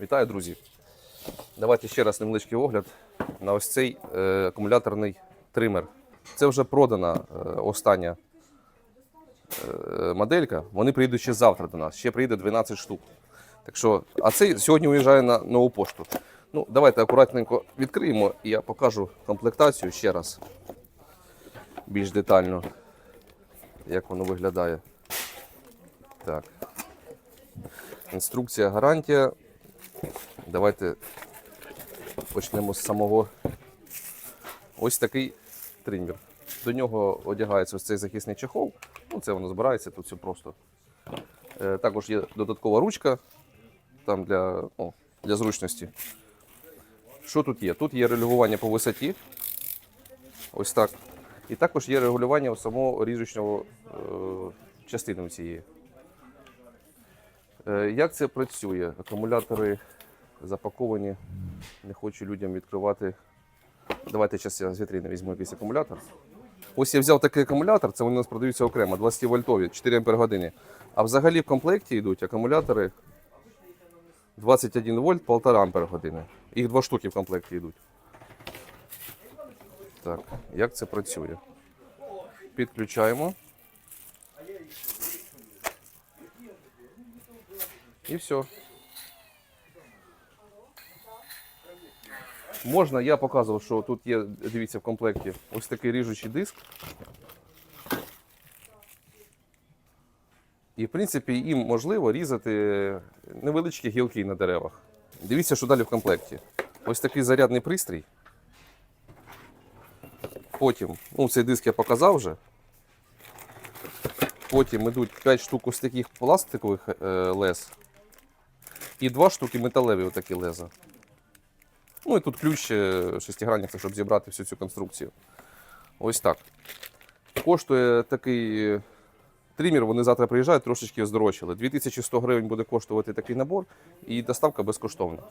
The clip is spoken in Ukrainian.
Вітаю, друзі! Давайте ще раз невеличкий огляд на ось цей е, акумуляторний тример. Це вже продана е, остання е, моделька. Вони приїдуть ще завтра до нас. Ще приїде 12 штук. Так що, а цей сьогодні уїжджає на нову пошту. Ну, давайте акуратненько відкриємо і я покажу комплектацію ще раз. Більш детально, як воно виглядає. Так. Інструкція, гарантія. Давайте почнемо з самого. Ось такий триммер. До нього одягається ось цей захисний чехол. Ну, це воно збирається, тут все просто. Е, також є додаткова ручка там для, ну, для зручності. Що тут є? Тут є регулювання по висоті. Ось так. І також є регулювання самого ріжучного е, частини цієї. Е, Як це працює? Акумулятори запаковані. Не хочу людям відкривати. Давайте зараз я з вітрини візьму якийсь акумулятор. Ось я взяв такий акумулятор, це вони у нас продаються окремо, 20 вольтові, 4 Ампер години. А взагалі в комплекті йдуть акумулятори 21 вольт, 1,5 Ампер години. Їх два штуки в комплекті йдуть. Так, як це працює? Підключаємо. І все. Можна, я показував, що тут є, дивіться, в комплекті ось такий ріжучий диск. І, в принципі, їм можливо різати невеличкі гілки на деревах. Дивіться, що далі в комплекті. Ось такий зарядний пристрій. Потім, ну, цей диск я показав вже. Потім йдуть 5 штук ось таких пластикових е, лез. І два штуки металеві отакі леза. Ну і тут ключ е, шестигранник, щоб зібрати всю цю конструкцію. Ось так. Коштує такий тримір, вони завтра приїжджають, трошечки здорожчали. 2100 гривень буде коштувати такий набор, і доставка безкоштовна.